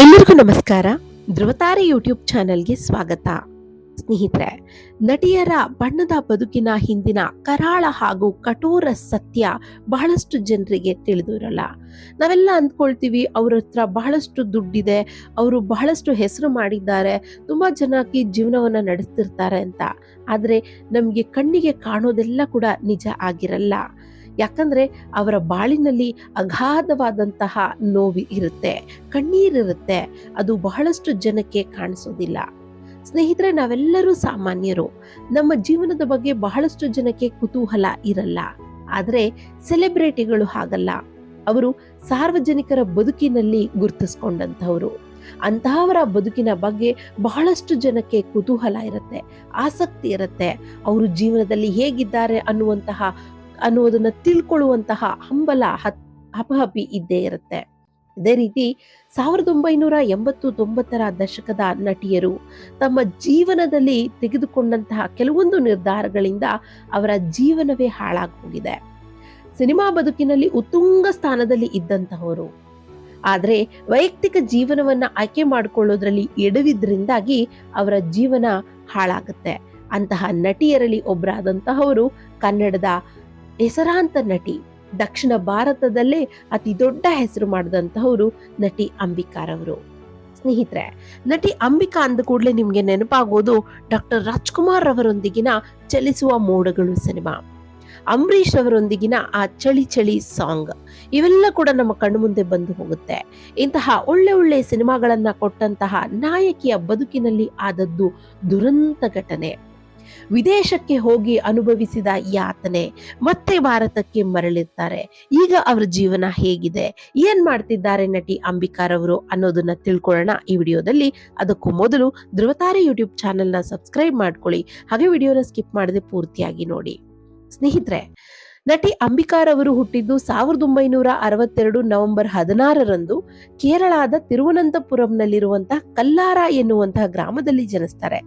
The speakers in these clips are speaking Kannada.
ಎಲ್ಲರಿಗೂ ನಮಸ್ಕಾರ. ಧ್ರುವತಾರೆ ಯೂಟ್ಯೂಬ್ ಚಾನೆಲ್ಗೆ ಸ್ವಾಗತ. ಸ್ನೇಹಿತರೆ, ನಟಿಯರ ಬಣ್ಣದ ಬದುಕಿನ ಹಿಂದಿನ ಕರಾಳ ಹಾಗೂ ಕಠೋರ ಸತ್ಯ ಬಹಳಷ್ಟು ಜನರಿಗೆ ತಿಳಿದಿರಲ್ಲ. ನಾವೆಲ್ಲ ಅಂದ್ಕೊಳ್ತೀವಿ, ಅವ್ರ ಹತ್ರ ಬಹಳಷ್ಟು ದುಡ್ಡಿದೆ, ಅವರು ಬಹಳಷ್ಟು ಹೆಸರು ಮಾಡಿದ್ದಾರೆ, ತುಂಬ ಜನಕ್ಕೆ ಜೀವನವನ್ನ ನಡೆಸ್ತಿರ್ತಾರೆ ಅಂತ. ಆದರೆ, ನಮಗೆ ಕಣ್ಣಿಗೆ ಕಾಣೋದೆಲ್ಲ ಕೂಡ ನಿಜ ಆಗಿರಲ್ಲ. ಯಾಕಂದ್ರೆ ಅವರ ಬಾಳಿನಲ್ಲಿ ಅಗಾಧವಾದಂತಹ ನೋವು ಇರುತ್ತೆ ಕಣ್ಣೀರಿರುತ್ತೆ ಅದು ಬಹಳಷ್ಟು ಜನಕ್ಕೆ ಕಾಣಿಸೋದಿಲ್ಲ. ಸ್ನೇಹಿತರೆ, ನಾವೆಲ್ಲರೂ ಸಾಮಾನ್ಯರು. ನಮ್ಮ ಜೀವನದ ಬಗ್ಗೆ ಬಹಳಷ್ಟು ಜನಕ್ಕೆ ಕುತೂಹಲ ಇರಲ್ಲ. ಆದರೆ ಸೆಲೆಬ್ರಿಟಿಗಳು ಹಾಗಲ್ಲ. ಅವರು ಸಾರ್ವಜನಿಕರ ಬದುಕಿನಲ್ಲಿ ಗುರುತಿಸ್ಕೊಂಡಂಥವರು. ಅಂತಹವರ ಬದುಕಿನ ಬಗ್ಗೆ ಬಹಳಷ್ಟು ಜನಕ್ಕೆ ಕುತೂಹಲ ಇರುತ್ತೆ, ಆಸಕ್ತಿ ಇರುತ್ತೆ. ಅವರು ಜೀವನದಲ್ಲಿ ಹೇಗಿದ್ದಾರೆ ಅನ್ನುವಂತಹ ಅನ್ನುವುದನ್ನ ತಿಳ್ಕೊಳ್ಳುವಂತಹ ಹಂಬಲ ಹಪಹಪಿ ಇದ್ದೇ ಇರುತ್ತೆ. ಇದೇ ರೀತಿ ಸಾವಿರದ ಒಂಬೈನೂರ ಎಂಬತ್ತು ತೊಂಬತ್ತರ ದಶಕದ ನಟಿಯರು ತಮ್ಮ ಜೀವನದಲ್ಲಿ ತೆಗೆದುಕೊಂಡಂತಹ ಕೆಲವೊಂದು ನಿರ್ಧಾರಗಳಿಂದ ಅವರ ಜೀವನವೇ ಹಾಳಾಗಿ ಹೋಗಿದೆ ಸಿನಿಮಾ ಬದುಕಿನಲ್ಲಿ ಉತ್ತುಂಗ ಸ್ಥಾನದಲ್ಲಿ ಇದ್ದಂತಹವರು. ಆದರೆ ವೈಯಕ್ತಿಕ ಜೀವನವನ್ನ ಆಯ್ಕೆ ಮಾಡಿಕೊಳ್ಳೋದ್ರಲ್ಲಿ ಎಡವಿದ್ರಿಂದಾಗಿ ಅವರ ಜೀವನ ಹಾಳಾಗುತ್ತೆ. ಅಂತಹ ನಟಿಯರಲ್ಲಿ ಒಬ್ಬರಾದಂತಹವರು ಕನ್ನಡದ ಹೆಸರಾಂತ ನಟಿ. ದಕ್ಷಿಣ ಭಾರತದಲ್ಲೇ ಅತಿ ದೊಡ್ಡ ಹೆಸರು ಮಾಡಿದಂತಹವರು ನಟಿ ಅಂಬಿಕಾರವರು ಸ್ನೇಹಿತರೆ, ನಟಿ ಅಂಬಿಕಾ ಅಂದ ಕೂಡಲೇ ನಿಮಗೆ ನೆನಪಾಗೋದು ಡಾಕ್ಟರ್ ರಾಜ್ಕುಮಾರ್ ಅವರೊಂದಿಗಿನ ಚಲಿಸುವ ಮೋಡಗಳು ಸಿನಿಮಾ. ಅಂಬರೀಷ್ ಅವರೊಂದಿಗಿನ ಆ ಚಳಿ ಚಳಿ ಸಾಂಗ್ ಇವೆಲ್ಲ ಕೂಡ ನಮ್ಮ ಕಣ್ಣು ಮುಂದೆ ಬಂದು ಹೋಗುತ್ತೆ. ಇಂತಹ ಒಳ್ಳೆ ಒಳ್ಳೆ ಸಿನಿಮಾಗಳನ್ನ ಕೊಟ್ಟಂತಹ ನಾಯಕಿಯ ಬದುಕಿನಲ್ಲಿ ಆದದ್ದು ದುರಂತ ಘಟನೆ. ವಿದೇಶಕ್ಕೆ ಹೋಗಿ ಅನುಭವಿಸಿದ ಯಾತನೆ ಮತ್ತೆ ಭಾರತಕ್ಕೆ ಮರಳಿರ್ತಾರೆ. ಈಗ ಅವರ ಜೀವನ ಹೇಗಿದೆ? ಏನ್ ಮಾಡ್ತಿದ್ದಾರೆ ನಟಿ ಅಂಬಿಕಾರವರು ಅನ್ನೋದನ್ನ ತಿಳ್ಕೊಳ್ಳೋಣ ಈ ವಿಡಿಯೋದಲ್ಲಿ. ಅದಕ್ಕೂ ಮೊದಲು ಧ್ರುವತಾರೆ ಯೂಟ್ಯೂಬ್ ಚಾನೆಲ್ನ ಸಬ್ಸ್ಕ್ರೈಬ್ ಮಾಡ್ಕೊಳ್ಳಿ. ಹಾಗೆ ವಿಡಿಯೋನ ಸ್ಕಿಪ್ ಮಾಡದೆ ಪೂರ್ತಿಯಾಗಿ ನೋಡಿ. ಸ್ನೇಹಿತರೆ, ನಟಿ ಅಂಬಿಕಾರವರು ಹುಟ್ಟಿದ್ದು ಸಾವಿರದ ಒಂಬೈನೂರ ಅರವತ್ತೆರಡು ನವೆಂಬರ್ ಹದಿನಾರರಂದು ಕೇರಳದ ತಿರುವನಂತಪುರಂನಲ್ಲಿರುವಂತಹ ಕಲ್ಲಾರ ಎನ್ನುವಂತಹ ಗ್ರಾಮದಲ್ಲಿ ಜನಿಸ್ತಾರೆ.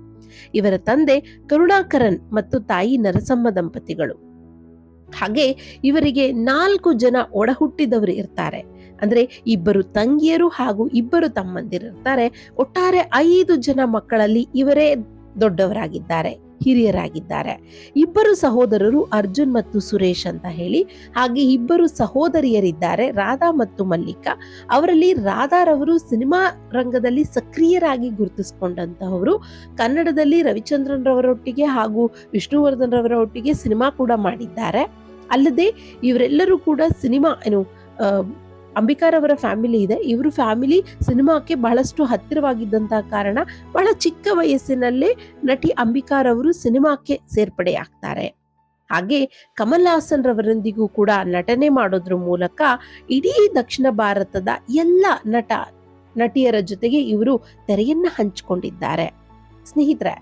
ಇವರ ತಂದೆ ಕರುಣಾಕರನ್ ಮತ್ತು ತಾಯಿ ನರಸಮ್ಮ ದಂಪತಿಗಳು. ಹಾಗೆ ಇವರಿಗೆ ನಾಲ್ಕು ಜನ ಒಡಹುಟ್ಟಿದವರು ಇರ್ತಾರೆ. ಅಂದ್ರೆ ಇಬ್ಬರು ತಂಗಿಯರು ಹಾಗೂ ಇಬ್ಬರು ತಮ್ಮಂದಿರು ಇರ್ತಾರೆ. ಒಟ್ಟಾರೆ ಐದು ಜನ ಮಕ್ಕಳಲ್ಲಿ ಇವರೇ ದೊಡ್ಡವರಾಗಿದ್ದಾರೆ. ಹಿರಿಯರಾಗಿದ್ದಾರೆ. ಇಬ್ಬರು ಸಹೋದರರು ಅರ್ಜುನ್ ಮತ್ತು ಸುರೇಶ್ ಅಂತ ಹೇಳಿ, ಹಾಗೆ ಇಬ್ಬರು ಸಹೋದರಿಯರಿದ್ದಾರೆ, ರಾಧಾ ಮತ್ತು ಮಲ್ಲಿಕಾ. ಅವರಲ್ಲಿ ರಾಧಾರವರು ಸಿನಿಮಾ ರಂಗದಲ್ಲಿ ಸಕ್ರಿಯರಾಗಿ ಗುರುತಿಸಿಕೊಂಡಂತಹವರು, ಕನ್ನಡದಲ್ಲಿ ರವಿಚಂದ್ರನ್ ರವರೊಟ್ಟಿಗೆ ಹಾಗೂ ವಿಷ್ಣುವರ್ಧನ್ ರವರ ಸಿನಿಮಾ ಕೂಡ ಮಾಡಿದ್ದಾರೆ. ಅಲ್ಲದೆ, ಇವರೆಲ್ಲರೂ ಕೂಡ ಸಿನಿಮಾ ಏನು ಅಂಬಿಕಾರವರ ಫ್ಯಾಮಿಲಿ ಇದೆ. ಇವರು ಫ್ಯಾಮಿಲಿ ಸಿನಿಮಾಕ್ಕೆ ಬಹಳಷ್ಟು ಹತ್ತಿರವಾಗಿದ್ದಂತಹ ಕಾರಣ ಬಹಳ ಚಿಕ್ಕ ವಯಸ್ಸಿನಲ್ಲೇ ನಟಿ ಅಂಬಿಕಾರವರು ಸಿನಿಮಾಕ್ಕೆ ಸೇರ್ಪಡೆಯಾಗ್ತಾರೆ. ಹಾಗೆ ಕಮಲ್ ಹಾಸನ್ ರವರೊಂದಿಗೂ ಕೂಡ ನಟನೆ ಮಾಡೋದ್ರ ಮೂಲಕ ಇಡೀ ದಕ್ಷಿಣ ಭಾರತದ ಎಲ್ಲ ನಟ ನಟಿಯರ ಜೊತೆಗೆ ಇವರು ತೆರೆಯನ್ನ ಹಂಚಿಕೊಂಡಿದ್ದಾರೆ. ಸ್ನೇಹಿತರೆ,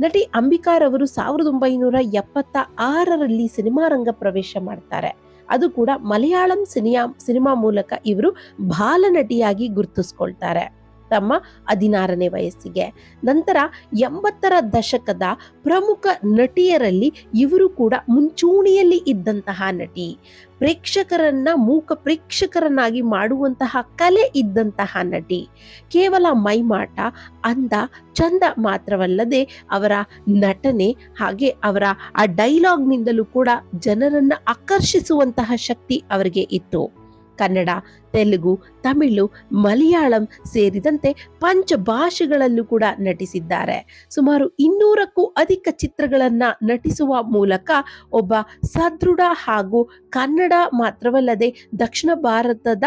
ನಟಿ ಅಂಬಿಕಾರವರು ಸಾವಿರದ ಒಂಬೈನೂರ ಎಪ್ಪತ್ತ ಆರರಲ್ಲಿ ಸಿನಿಮಾ ರಂಗ ಪ್ರವೇಶ ಮಾಡ್ತಾರೆ. ಅದು ಕೂಡ ಮಲಯಾಳಂ ಸಿನಿಯಾ ಸಿನಿಮಾ ಮೂಲಕ ಇವರು ಬಾಲನಟಿಯಾಗಿ ಗುರುತಿಸ್ಕೊಳ್ತಾರೆ. ತಮ್ಮ ಹದಿನಾರನೇ ವಯಸ್ಸಿಗೆ. ನಂತರ ಎಂಬತ್ತರ ದಶಕದ ಪ್ರಮುಖ ನಟಿಯರಲ್ಲಿ ಇವರು ಕೂಡ ಮುಂಚೂಣಿಯಲ್ಲಿ ಇದ್ದಂತಹ ನಟಿ. ಪ್ರೇಕ್ಷಕರನ್ನ ಮೂಕ ಪ್ರೇಕ್ಷಕರನ್ನಾಗಿ ಮಾಡುವಂತಹ ಕಲೆ ಇದ್ದಂತಹ ನಟಿ. ಕೇವಲ ಮೈಮಾಟ, ಅಂದ, ಚಂದ ಮಾತ್ರವಲ್ಲದೆ ಅವರ ನಟನೆ ಹಾಗೆ ಅವರ ಆ ಡೈಲಾಗ್ನಿಂದಲೂ ಕೂಡ ಜನರನ್ನು ಆಕರ್ಷಿಸುವಂತಹ ಶಕ್ತಿ ಅವರಿಗೆ ಇತ್ತು. ಕನ್ನಡ, ತೆಲುಗು, ತಮಿಳು, ಮಲಯಾಳಂ ಸೇರಿದಂತೆ ಪಂಚ ಭಾಷೆಗಳಲ್ಲೂ ಕೂಡ ನಟಿಸಿದ್ದಾರೆ. ಸುಮಾರು ಇನ್ನೂರಕ್ಕೂ ಅಧಿಕ ಚಿತ್ರಗಳನ್ನ ನಟಿಸುವ ಮೂಲಕ ಒಬ್ಬ ಸದೃಢ ಹಾಗೂ ಕನ್ನಡ ಮಾತ್ರವಲ್ಲದೆ ದಕ್ಷಿಣ ಭಾರತದ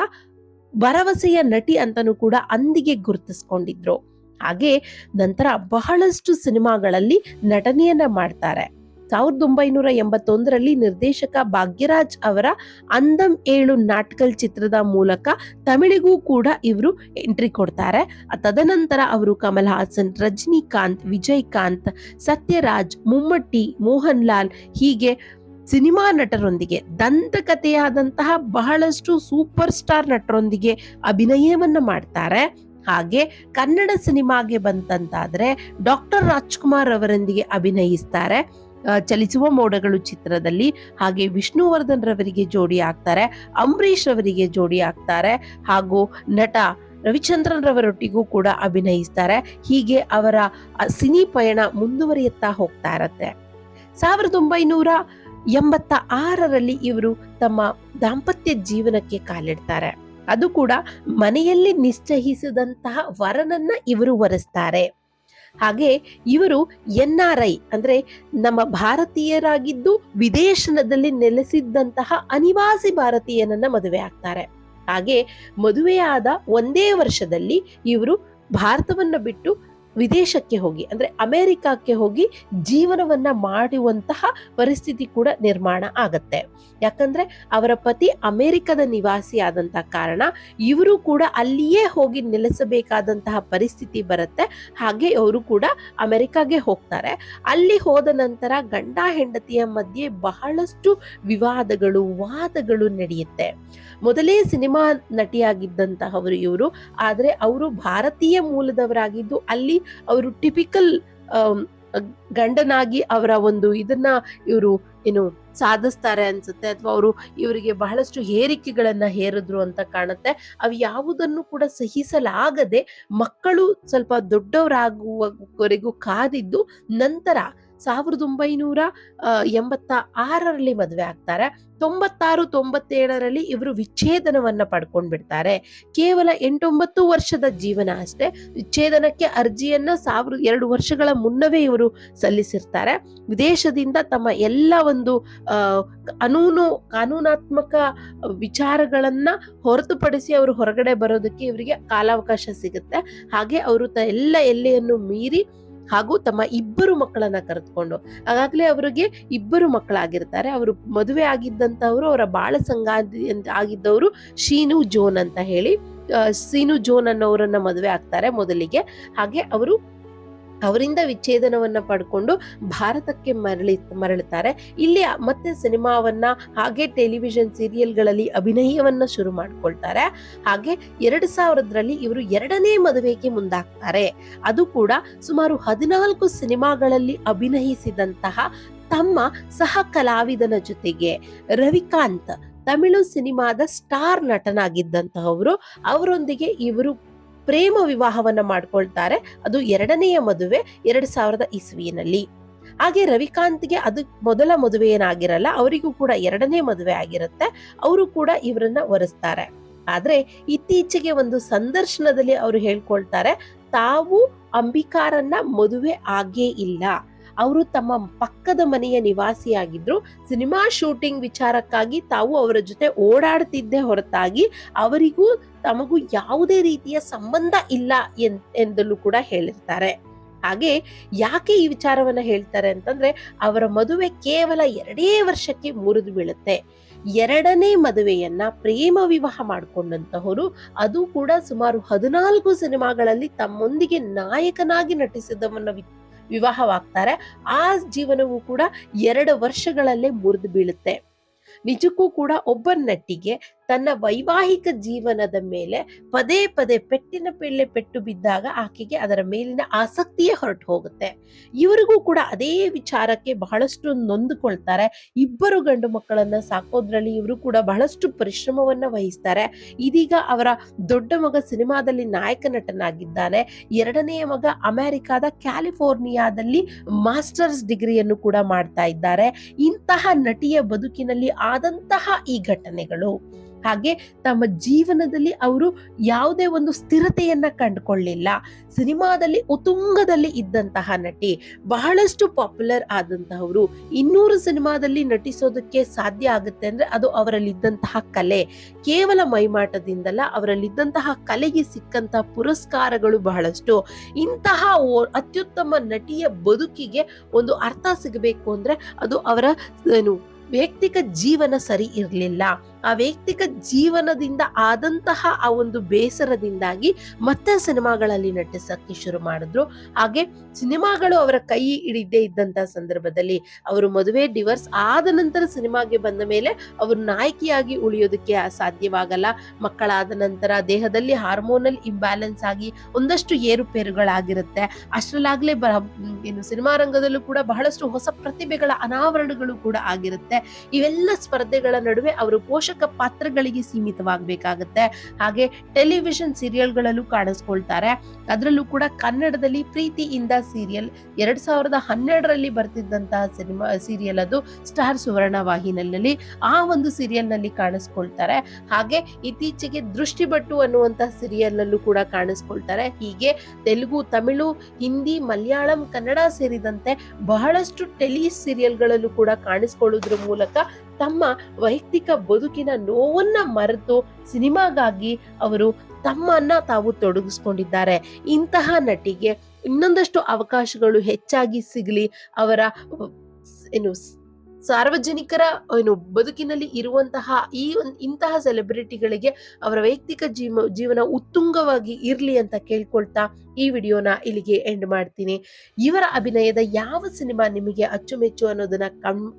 ಭರವಸೆಯ ನಟಿ ಅಂತನೂ ಕೂಡ ಅಂದಿಗೆ ಗುರುತಿಸ್ಕೊಂಡಿದ್ರು. ಹಾಗೆ ನಂತರ ಬಹಳಷ್ಟು ಸಿನಿಮಾಗಳಲ್ಲಿ ನಟನೆಯನ್ನ ಮಾಡ್ತಾರೆ. ಸಾವಿರದ ಒಂಬೈನೂರ ಎಂಬತ್ತೊಂದರಲ್ಲಿ ನಿರ್ದೇಶಕ ಭಾಗ್ಯರಾಜ್ ಅವರ ಅಂದಂ ಏಳು ನಾಟ್ಕಲ್ ಚಿತ್ರದ ಮೂಲಕ ತಮಿಳಿಗೂ ಕೂಡ ಇವರು ಎಂಟ್ರಿ ಕೊಡ್ತಾರೆ. ತದನಂತರ ಅವರು ಕಮಲ್ ಹಾಸನ್, ರಜನಿಕಾಂತ್, ವಿಜಯಕಾಂತ್, ಸತ್ಯರಾಜ್, ಮುಮ್ಮಟ್ಟಿ ಮೋಹನ್ ಲಾಲ್ ಹೀಗೆ ಸಿನಿಮಾ ನಟರೊಂದಿಗೆ, ದಂತಕಥೆಯಾದಂತಹ ಬಹಳಷ್ಟು ಸೂಪರ್ ಸ್ಟಾರ್ ನಟರೊಂದಿಗೆ ಅಭಿನಯವನ್ನು ಮಾಡ್ತಾರೆ. ಹಾಗೆ ಕನ್ನಡ ಸಿನಿಮಾಗೆ ಬಂತಂತಾದ್ರೆ ಡಾಕ್ಟರ್ ರಾಜ್ಕುಮಾರ್ ಅವರೊಂದಿಗೆ ಅಭಿನಯಿಸ್ತಾರೆ. ಚಲಿಸುವ ಮೋಡಗಳು ಚಿತ್ರದಲ್ಲಿ ಹಾಗೆ ವಿಷ್ಣುವರ್ಧನ್ ರವರಿಗೆ ಜೋಡಿ ಆಗ್ತಾರೆ, ಅಂಬರೀಷ್ ರವರಿಗೆ ಜೋಡಿ ಆಗ್ತಾರೆ, ಹಾಗೂ ನಟ ರವಿಚಂದ್ರನ್ ರವರೊಟ್ಟಿಗೂ ಕೂಡ ಅಭಿನಯಿಸ್ತಾರೆ. ಹೀಗೆ ಅವರ ಸಿನಿ ಪಯಣ ಮುಂದುವರಿಯುತ್ತಾ ಹೋಗ್ತಾ ಇರತ್ತೆ. ಸಾವಿರದ ಒಂಬೈನೂರ ಎಂಬತ್ತ ಆರರಲ್ಲಿ ಇವರು ತಮ್ಮ ದಾಂಪತ್ಯ ಜೀವನಕ್ಕೆ ಕಾಲಿಡ್ತಾರೆ. ಅದು ಕೂಡ ಮನೆಯಲ್ಲಿ ನಿಶ್ಚಯಿಸಿದಂತಹ ವರನನ್ನ ಇವರು ವರಿಸ್ತಾರೆ. ಹಾಗೆ ಇವರು ಎನ್ ಆರ್ ಐ ಅಂದ್ರೆ ನಮ್ಮ ಭಾರತೀಯರಾಗಿದ್ದು ವಿದೇಶದಲ್ಲಿ ನೆಲೆಸಿದ್ದಂತಹ ಅನಿವಾಸಿ ಭಾರತೀಯನನ್ನ ಮದುವೆ ಆಗ್ತಾರೆ. ಹಾಗೆ ಮದುವೆಯಾದ ಒಂದೇ ವರ್ಷದಲ್ಲಿ ಇವರು ಭಾರತವನ್ನು ಬಿಟ್ಟು ವಿದೇಶಕ್ಕೆ ಹೋಗಿ, ಅಂದರೆ ಅಮೇರಿಕಾಕ್ಕೆ ಹೋಗಿ ಜೀವನವನ್ನು ಮಾಡುವಂತಹ ಪರಿಸ್ಥಿತಿ ಕೂಡ ನಿರ್ಮಾಣ ಆಗತ್ತೆ. ಯಾಕಂದರೆ ಅವರ ಪತಿ ಅಮೆರಿಕದ ನಿವಾಸಿ ಆದಂತಹ ಕಾರಣ ಇವರು ಕೂಡ ಅಲ್ಲಿಯೇ ಹೋಗಿ ನೆಲೆಸಬೇಕಾದಂತಹ ಪರಿಸ್ಥಿತಿ ಬರುತ್ತೆ. ಹಾಗೆ ಅವರು ಕೂಡ ಅಮೆರಿಕಾಗೆ ಹೋಗ್ತಾರೆ. ಅಲ್ಲಿ ಹೋದ ನಂತರ ಗಂಡ ಹೆಂಡತಿಯ ಮಧ್ಯೆ ಬಹಳಷ್ಟು ವಿವಾದಗಳು, ವಾದಗಳು ನಡೆಯುತ್ತೆ. ಮೊದಲೇ ಸಿನಿಮಾ ನಟಿಯಾಗಿದ್ದಂತಹವರು ಇವರು, ಆದರೆ ಅವರು ಭಾರತೀಯ ಮೂಲದವರಾಗಿದ್ದು ಅಲ್ಲಿ ಅವರು ಟಿಪಿಕಲ್ ಗಂಡನಾಗಿ ಅವರ ಒಂದು ಇದನ್ನ ಇವರು, ಏನು, ಸಾಧಿಸ್ತಾರೆ ಅನ್ಸುತ್ತೆ ಅಥವಾ ಅವರು ಇವರಿಗೆ ಬಹಳಷ್ಟು ಹೇರಿಕೆಗಳನ್ನ ಹೇರಿದ್ರು ಅಂತ ಕಾಣುತ್ತೆ. ಅವು ಯಾವುದನ್ನು ಕೂಡ ಸಹಿಸಲಾಗದೆ ಮಕ್ಕಳು ಸ್ವಲ್ಪ ದೊಡ್ಡವರಾಗುವವರೆಗೂ ಕಾದಿದ್ದು ನಂತರ ಸಾವಿರದ ಒಂಬೈನೂರ ಎಂಬತ್ತ ಆರರಲ್ಲಿ ಮದುವೆ ಆಗ್ತಾರೆ. ತೊಂಬತ್ತಾರು, ತೊಂಬತ್ತೇಳರಲ್ಲಿ ಇವರು ವಿಚ್ಛೇದನವನ್ನು ಪಡ್ಕೊಂಡ್ಬಿಡ್ತಾರೆ. ಕೇವಲ ಎಂಟೊಂಬತ್ತು ವರ್ಷದ ಜೀವನ ಅಷ್ಟೇ. ವಿಚ್ಛೇದನಕ್ಕೆ ಅರ್ಜಿಯನ್ನು ಸಾವಿರದ ಎರಡು ವರ್ಷಗಳ ಮುನ್ನವೇ ಇವರು ಸಲ್ಲಿಸಿರ್ತಾರೆ. ವಿದೇಶದಿಂದ ತಮ್ಮ ಎಲ್ಲ ಒಂದು ಕಾನೂನು, ಕಾನೂನಾತ್ಮಕ ವಿಚಾರಗಳನ್ನು ಹೊರತುಪಡಿಸಿ ಅವರು ಹೊರಗಡೆ ಬರೋದಕ್ಕೆ ಇವರಿಗೆ ಕಾಲಾವಕಾಶ ಸಿಗುತ್ತೆ. ಹಾಗೆ ಅವರು ತ ಎಲ್ಲ ಎಲ್ಲೆಯನ್ನು ಮೀರಿ ಹಾಗೂ ತಮ್ಮ ಇಬ್ಬರು ಮಕ್ಕಳನ್ನ ಕರೆದುಕೊಂಡು. ಆಗಾಗಲೇ ಅವರಿಗೆ ಇಬ್ಬರು ಮಕ್ಕಳಾಗಿರ್ತಾರೆ. ಅವರು ಮದುವೆ ಆಗಿದ್ದಂತವರು ಅವರ ಬಾಳ ಸಂಗಾತಿ ಆಗಿದ್ದವರು ಶೀನು, ಜೋನ್ ಅಂತ ಹೇಳಿ. ಸೀನು ಜೋನ್ ಅನ್ನೋರನ್ನ ಮದುವೆ ಆಗ್ತಾರೆ ಮೊದಲಿಗೆ. ಹಾಗೆ ಅವರು ಅವರಿಂದ ವಿಚ್ಛೇದನವನ್ನ ಪಡ್ಕೊಂಡು ಭಾರತಕ್ಕೆ ಮರಳಿ, ಮರಳುತ್ತಾರೆ. ಇಲ್ಲಿ ಮತ್ತೆ ಸಿನಿಮಾವನ್ನ ಹಾಗೆ ಟೆಲಿವಿಷನ್ ಸೀರಿಯಲ್ಗಳಲ್ಲಿ ಅಭಿನಯವನ್ನ ಶುರು ಮಾಡ್ಕೊಳ್ತಾರೆ. ಹಾಗೆ ಎರಡು ಸಾವಿರದ್ರಲ್ಲಿ ಇವರು ಎರಡನೇ ಮದುವೆಗೆ ಮುಂದಾಗ್ತಾರೆ. ಅದು ಕೂಡ ಸುಮಾರು ಹದಿನಾಲ್ಕು ಸಿನಿಮಾಗಳಲ್ಲಿ ಅಭಿನಯಿಸಿದಂತಹ ತಮ್ಮ ಸಹ ಕಲಾವಿದನ ಜೊತೆಗೆ. ರವಿಕಾಂತ್ ತಮಿಳು ಸಿನಿಮಾದ ಸ್ಟಾರ್ ನಟನಾಗಿದ್ದಂತಹವರು, ಅವರೊಂದಿಗೆ ಇವರು ಪ್ರೇಮ ವಿವಾಹವನ್ನ ಮಾಡ್ಕೊಳ್ತಾರೆ. ಅದು ಎರಡನೆಯ ಮದುವೆ ಎರಡ್ ಸಾವಿರದ ಇಸ್ವಿಯಲ್ಲಿ. ಹಾಗೆ ರವಿಕಾಂತ್ಗೆ ಅದು ಮೊದಲ ಮದುವೆ ಏನಾಗಿರಲ್ಲ, ಅವರಿಗೂ ಕೂಡ ಎರಡನೇ ಮದುವೆ ಆಗಿರುತ್ತೆ. ಅವರು ಕೂಡ ಇವರನ್ನ ಒರೆಸ್ತಾರೆ. ಆದ್ರೆ ಇತ್ತೀಚೆಗೆ ಒಂದು ಸಂದರ್ಶನದಲ್ಲಿ ಅವರು ಹೇಳ್ಕೊಳ್ತಾರೆ, ತಾವು ಅಂಬಿಕಾರನ್ನ ಮದುವೆ ಆಗೇ ಇಲ್ಲ. ಅವರು ತಮ್ಮ ಪಕ್ಕದ ಮನೆಯ ನಿವಾಸಿಯಾಗಿದ್ರು. ಸಿನಿಮಾ ಶೂಟಿಂಗ್ ವಿಚಾರಕ್ಕಾಗಿ ತಾವು ಅವರ ಜೊತೆ ಓಡಾಡ್ತಿದ್ದೆ ಹೊರತಾಗಿ ಅವರಿಗೂ ತಮಗೂ ಯಾವುದೇ ರೀತಿಯ ಸಂಬಂಧ ಇಲ್ಲ ಎಂದಲೂ ಕೂಡ ಹೇಳಿರ್ತಾರೆ. ಹಾಗೆ ಯಾಕೆ ಈ ವಿಚಾರವನ್ನ ಹೇಳ್ತಾರೆ ಅಂತಂದ್ರೆ ಅವರ ಮದುವೆ ಕೇವಲ ಎರಡೇ ವರ್ಷಕ್ಕೆ ಮುರಿದು ಬೀಳುತ್ತೆ. ಎರಡನೇ ಮದುವೆಯನ್ನ ಪ್ರೇಮ ವಿವಾಹ ಮಾಡಿಕೊಂಡಂತಹವರು ಅದು ಕೂಡ ಸುಮಾರು ಹದಿನಾಲ್ಕು ಸಿನಿಮಾಗಳಲ್ಲಿ ತಮ್ಮೊಂದಿಗೆ ನಾಯಕನಾಗಿ ನಟಿಸಿದವನ್ನ ವಿವಾಹವಾಗ್ತಾರೆ. ಆ ಜೀವನವೂ ಕೂಡ ಎರಡು ವರ್ಷಗಳಲ್ಲೇ ಮುರಿದು ಬೀಳುತ್ತೆ. ನಿಜಕ್ಕೂ ಕೂಡ ಒಬ್ಬ ನಟಿಗೆ ತನ್ನ ವೈವಾಹಿಕ ಜೀವನದ ಮೇಲೆ ಪದೇ ಪದೇ ಪೆಟ್ಟಿನ ಪೇಳೆ ಪೆಟ್ಟು ಬಿದ್ದಾಗ ಆಕೆಗೆ ಅದರ ಮೇಲಿನ ಆಸಕ್ತಿಯೇ ಹೊರಟು ಹೋಗುತ್ತೆ. ಇವರಿಗೂ ಕೂಡ ಅದೇ ವಿಚಾರಕ್ಕೆ ಬಹಳಷ್ಟು ನೊಂದುಕೊಳ್ತಾರೆ. ಇಬ್ಬರು ಗಂಡು ಮಕ್ಕಳನ್ನ ಸಾಕೋದ್ರಲ್ಲಿ ಇವರು ಕೂಡ ಬಹಳಷ್ಟು ಪರಿಶ್ರಮವನ್ನ ವಹಿಸ್ತಾರೆ. ಇದೀಗ ಅವರ ದೊಡ್ಡ ಮಗ ಸಿನಿಮಾದಲ್ಲಿ ನಾಯಕ ನಟನಾಗಿದ್ದಾನೆ. ಎರಡನೆಯ ಮಗ ಅಮೆರಿಕಾದ ಕ್ಯಾಲಿಫೋರ್ನಿಯಾದಲ್ಲಿ ಮಾಸ್ಟರ್ಸ್ ಡಿಗ್ರಿಯನ್ನು ಕೂಡ ಮಾಡ್ತಾ ಇದ್ದಾರೆ. ಇಂತಹ ನಟಿಯ ಬದುಕಿನಲ್ಲಿ ಆದಂತಹ ಈ ಘಟನೆಗಳು. ಹಾಗೆ ತಮ್ಮ ಜೀವನದಲ್ಲಿ ಅವರು ಯಾವುದೇ ಒಂದು ಸ್ಥಿರತೆಯನ್ನ ಕಂಡುಕೊಳ್ಳಿಲ್ಲ. ಸಿನಿಮಾದಲ್ಲಿ ಉತ್ತುಂಗದಲ್ಲಿ ಇದ್ದಂತಹ ನಟಿ, ಬಹಳಷ್ಟು ಪಾಪ್ಯುಲರ್ ಆದಂತಹವರು ಇನ್ನೂರು ಸಿನಿಮಾದಲ್ಲಿ ನಟಿಸೋದಕ್ಕೆ ಸಾಧ್ಯ ಆಗುತ್ತೆ ಅಂದ್ರೆ ಅದು ಅವರಲ್ಲಿದ್ದಂತಹ ಕಲೆ. ಕೇವಲ ಮೈಮಾಟದಿಂದಲ್ಲ, ಅವರಲ್ಲಿದ್ದಂತಹ ಕಲೆಗೆ ಸಿಕ್ಕಂತಹ ಪುರಸ್ಕಾರಗಳು ಬಹಳಷ್ಟು. ಇಂತಹ ಅತ್ಯುತ್ತಮ ನಟಿಯ ಬದುಕಿಗೆ ಒಂದು ಅರ್ಥ ಸಿಗಬೇಕು ಅಂದ್ರೆ ಅದು ಅವರ ಏನು, ವೈಯಕ್ತಿಕ ಜೀವನ ಸರಿ ಇರಲಿಲ್ಲ. ಆ ವೈಯಕ್ತಿಕ ಜೀವನದಿಂದ ಆದಂತಹ ಆ ಒಂದು ಬೇಸರದಿಂದಾಗಿ ಮತ್ತೆ ಸಿನಿಮಾಗಳಲ್ಲಿ ನಟಿಸಕ್ಕೆ ಶುರು ಮಾಡಿದ್ರು. ಹಾಗೆ ಸಿನಿಮಾಗಳು ಅವರ ಕೈ ಹಿಡಿದೇ ಇದ್ದಂತಹ ಸಂದರ್ಭದಲ್ಲಿ ಅವರು ಮದುವೆ, ಡಿವರ್ಸ್ ಆದ ನಂತರ ಸಿನಿಮಾಗೆ ಬಂದ ಮೇಲೆ ಅವರು ನಾಯಕಿಯಾಗಿ ಉಳಿಯೋದಕ್ಕೆ ಸಾಧ್ಯವಾಗಲ್ಲ. ಮಕ್ಕಳಾದ ನಂತರ ದೇಹದಲ್ಲಿ ಹಾರ್ಮೋನಲ್ ಇಂಬ್ಯಾಲೆನ್ಸ್ ಆಗಿ ಒಂದಷ್ಟು ಏರುಪೇರುಗಳಾಗಿರುತ್ತೆ. ಅಷ್ಟರಲ್ಲಾಗಲೇ ಏನು ಸಿನಿಮಾ ರಂಗದಲ್ಲೂ ಕೂಡ ಬಹಳಷ್ಟು ಹೊಸ ಪ್ರತಿಭೆಗಳ ಅನಾವರಣಗಳು ಕೂಡ ಆಗಿರುತ್ತೆ. ಇವೆಲ್ಲ ಸ್ಪರ್ಧೆಗಳ ನಡುವೆ ಅವರು ಪೋಷಕರ ನಾಯಕ ಪಾತ್ರಗಳಿಗೆ ಸೀಮಿತವಾಗಬೇಕಾಗತ್ತೆ. ಹಾಗೆ ಟೆಲಿವಿಷನ್ ಸೀರಿಯಲ್ಗಳಲ್ಲೂ ಕಾಣಿಸ್ಕೊಳ್ತಾರೆ. ಅದರಲ್ಲೂ ಕೂಡ ಕನ್ನಡದಲ್ಲಿ ಪ್ರೀತಿಯಿಂದ ಸೀರಿಯಲ್ ಎರಡ್ ಸಾವಿರದ ಹನ್ನೆರಡರಲ್ಲಿ ಬರ್ತಿದ್ದಂತಹ ಸಿನಿಮಾ, ಸೀರಿಯಲ್ ಅದು ಸ್ಟಾರ್ ಸುವರ್ಣ ವಾಹಿನಿಯಲ್ಲಿ ಆ ಒಂದು ಸೀರಿಯಲ್ನಲ್ಲಿ ಕಾಣಿಸ್ಕೊಳ್ತಾರೆ. ಹಾಗೆ ಇತ್ತೀಚೆಗೆ ದೃಷ್ಟಿಬಟ್ಟು ಅನ್ನುವಂತಹ ಸೀರಿಯಲ್ ನಲ್ಲೂ ಕೂಡ ಕಾಣಿಸ್ಕೊಳ್ತಾರೆ. ಹೀಗೆ ತೆಲುಗು, ತಮಿಳು, ಹಿಂದಿ, ಮಲಯಾಳಂ, ಕನ್ನಡ ಸೇರಿದಂತೆ ಬಹಳಷ್ಟು ಟೆಲಿ ಸೀರಿಯಲ್ಗಳಲ್ಲೂ ಕೂಡ ಕಾಣಿಸ್ಕೊಳ್ಳೋದ್ರ ಮೂಲಕ ತಮ್ಮ ವೈಯಕ್ತಿಕ ಬದುಕಿನ ನೋವನ್ನ ಮರೆತು ಸಿನಿಮಾಗಾಗಿ ಅವರು ತಮ್ಮನ್ನ ತಾವು ತೊಡಗಿಸ್ಕೊಂಡಿದ್ದಾರೆ. ಇಂತಹ ನಟಿಗೆ ಇನ್ನೊಂದಷ್ಟು ಅವಕಾಶಗಳು ಹೆಚ್ಚಾಗಿ ಸಿಗಲಿ, ಅವರ ಏನು ಸಾರ್ವಜನಿಕರ ಏನು ಬದುಕಿನಲ್ಲಿ ಇರುವಂತಹ ಈ ಇಂತಹ ಸೆಲೆಬ್ರಿಟಿಗಳಿಗೆ ಅವರ ವೈಯಕ್ತಿಕ ಜೀವ, ಜೀವನ ಉತ್ತುಂಗವಾಗಿ ಇರಲಿ ಅಂತ ಕೇಳ್ಕೊಳ್ತಾ ಈ ವಿಡಿಯೋನ ಇಲ್ಲಿಗೆ ಎಂಡ್ ಮಾಡ್ತೀನಿ. ಇವರ ಅಭಿನಯದ ಯಾವ ಸಿನಿಮಾ ನಿಮಗೆ ಅಚ್ಚುಮೆಚ್ಚು ಅನ್ನೋದನ್ನ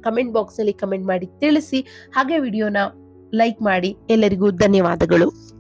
ಕಮೆಂಟ್ ಬಾಕ್ಸ್ ಅಲ್ಲಿ ಕಮೆಂಟ್ ಮಾಡಿ ತಿಳಿಸಿ, ಹಾಗೆ ವಿಡಿಯೋನ ಲೈಕ್ ಮಾಡಿ ಎಲ್ಲರಿಗೂ ಧನ್ಯವಾದಗಳು.